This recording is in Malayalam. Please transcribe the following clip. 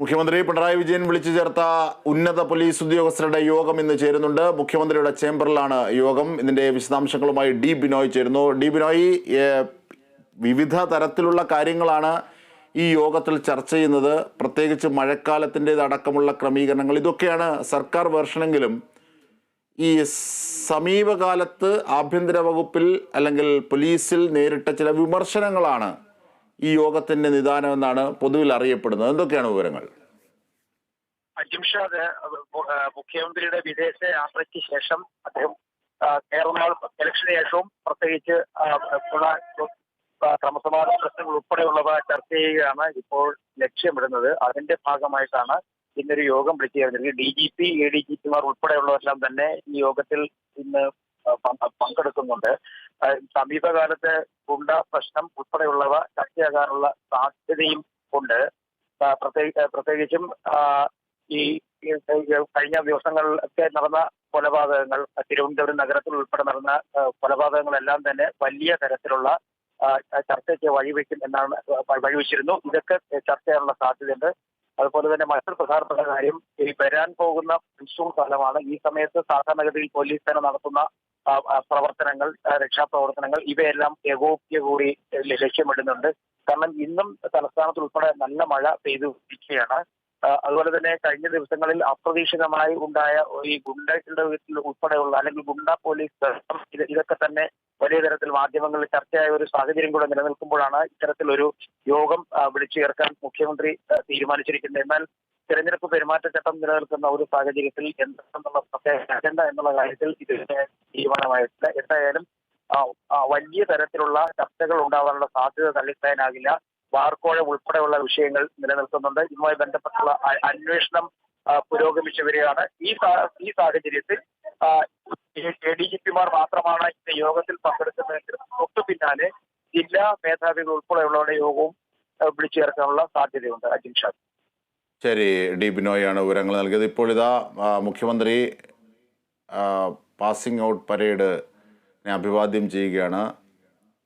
മുഖ്യമന്ത്രി പിണറായി വിജയൻ വിളിച്ചു ചേർത്ത ഉന്നത പോലീസ് ഉദ്യോഗസ്ഥരുടെ യോഗം ഇന്ന് ചേരുന്നുണ്ട്. മുഖ്യമന്ത്രിയുടെ ചേംബറിലാണ് യോഗം. ഇതിന്റെ വിശദാംശങ്ങളുമായി ഡി ബിനോയ് ചേരുന്നു. ഡി ബിനോയ് വിവിധ തരത്തിലുള്ള കാര്യങ്ങളാണ് ഈ യോഗത്തിൽ ചർച്ച ചെയ്യുന്നത്. പ്രത്യേകിച്ച് മഴക്കാലത്തിന്റെതടക്കമുള്ള ക്രമീകരണങ്ങൾ. ഇതൊക്കെയാണ് സർക്കാർ വേർഷനെങ്കിലും ഈ സമീപകാലത്ത് ആഭ്യന്തര വകുപ്പിൽ അല്ലെങ്കിൽ പോലീസിൽ നേരിട്ട ചില വിമർശനങ്ങളാണ് ഈ യോഗത്തിന്റെ നിദാനം എന്നാണ് പൊതുവിൽ അറിയപ്പെടുന്നത്. എന്തൊക്കെയാണ് വിവരങ്ങൾ? അജിംഷാദ് മുഖ്യമന്ത്രിയുടെ വിദേശ യാത്രയ്ക്ക് ശേഷം അദ്ദേഹം കേരളം ഇലക്ഷന് ശേഷവും പ്രത്യേകിച്ച് ക്രമസമാധ പ്രശ്നങ്ങൾ ഉൾപ്പെടെയുള്ളവ ചർച്ച ചെയ്യുകയാണ് ഇപ്പോൾ ലക്ഷ്യമിടുന്നത്. അതിന്റെ ഭാഗമായിട്ടാണ് ഇന്നൊരു യോഗം വിളിച്ചു ചേർന്നിരിക്കുന്നത്. D G P A D G പിമാർ ഉൾപ്പെടെയുള്ളവരെല്ലാം തന്നെ ഈ യോഗത്തിൽ ഇന്ന് പങ്കെടുക്കുന്നുണ്ട്. സമീപകാലത്തെ ഗുണ്ട പ്രശ്നം ഉൾപ്പെടെയുള്ളവ ചർച്ചയാകാനുള്ള സാധ്യതയും ഉണ്ട്. പ്രത്യേകിച്ചും ഈ കഴിഞ്ഞ ദിവസങ്ങളിലൊക്കെ നടന്ന കൊലപാതകങ്ങൾ തിരുവനന്തപുരം നഗരത്തിൽ ഉൾപ്പെടെ നടന്ന കൊലപാതകങ്ങളെല്ലാം തന്നെ വലിയ തരത്തിലുള്ള ചർച്ചയ്ക്ക് വഴിവെക്കും എന്നാണ് വഴിവെച്ചിരുന്നു. ഇതൊക്കെ ചർച്ച ചെയ്യാനുള്ള സാധ്യതയുണ്ട്. അതുപോലെ തന്നെ മറ്റൊരു പ്രധാനപ്പെട്ട കാര്യം ഈ വരാൻ പോകുന്ന മൺസൂൺ കാലമാണ്. ഈ സമയത്ത് സാധാരണഗതിയിൽ പോലീസ് സേന നടത്തുന്ന പ്രവർത്തനങ്ങൾ രക്ഷാപ്രവർത്തനങ്ങൾ ഇവയെല്ലാം ഏകോപിക്കുക കൂടി ലക്ഷ്യമിടുന്നുണ്ട്. കാരണം ഇന്നും തലസ്ഥാനത്ത് ഉൾപ്പെടെ നല്ല മഴ പെയ്തു ഇരിക്കുകയാണ് അതുപോലെ തന്നെ കഴിഞ്ഞ ദിവസങ്ങളിൽ അപ്രതീക്ഷിതമായി ഉണ്ടായ ഈ ഗുണ്ടകളുടെ വീട്ടിൽ ഉൾപ്പെടെയുള്ള അല്ലെങ്കിൽ ഗുണ്ട പോലീസ് ഇതൊക്കെ തന്നെ വലിയ തരത്തിൽ മാധ്യമങ്ങളിൽ ചർച്ചയായ ഒരു സാഹചര്യം കൂടെ നിലനിൽക്കുമ്പോഴാണ് ഇത്തരത്തിലൊരു യോഗം വിളിച്ചു ചേർക്കാൻ മുഖ്യമന്ത്രി തീരുമാനിച്ചിരിക്കുന്നത്. എന്നാൽ തെരഞ്ഞെടുപ്പ് പെരുമാറ്റച്ചട്ടം നിലനിൽക്കുന്ന ഒരു സാഹചര്യത്തിൽ എന്താണെന്നുള്ള പ്രത്യേക അജണ്ട എന്നുള്ള കാര്യത്തിൽ ഇതിന് തീരുമാനമായിട്ടില്ല എന്തായാലും വലിയ തരത്തിലുള്ള ചർച്ചകൾ ഉണ്ടാവാനുള്ള സാധ്യത തള്ളിക്കളയാനാകില്ല. വാർക്കോഴ ഉൾപ്പെടെയുള്ള വിഷയങ്ങൾ നിലനിൽക്കുന്നുണ്ട്. ഇതുമായി ബന്ധപ്പെട്ടുള്ള അന്വേഷണം പുരോഗമിച്ചു വരികയാണ്. ഈ ഈ സാഹചര്യത്തിൽ ഡി ജി പിമാർ മാത്രമാണ് ഇന്ന് യോഗത്തിൽ പങ്കെടുക്കുന്നതെങ്കിൽ തൊട്ടു പിന്നാലെ ജില്ലാ മേധാവികൾ ഉൾപ്പെടെയുള്ളവരുടെ യോഗവും വിളിച്ചു ചേർക്കാനുള്ള സാധ്യതയുണ്ട്. അജിൻ ഷാ ശരി ഡി ബിനോയാണ് വിവരങ്ങൾ നൽകിയത്. ഇപ്പോൾ ഇതാ മുഖ്യമന്ത്രി പാസിംഗ് ഔട്ട് പരേഡ് അഭിവാദ്യം ചെയ്യുകയാണ്.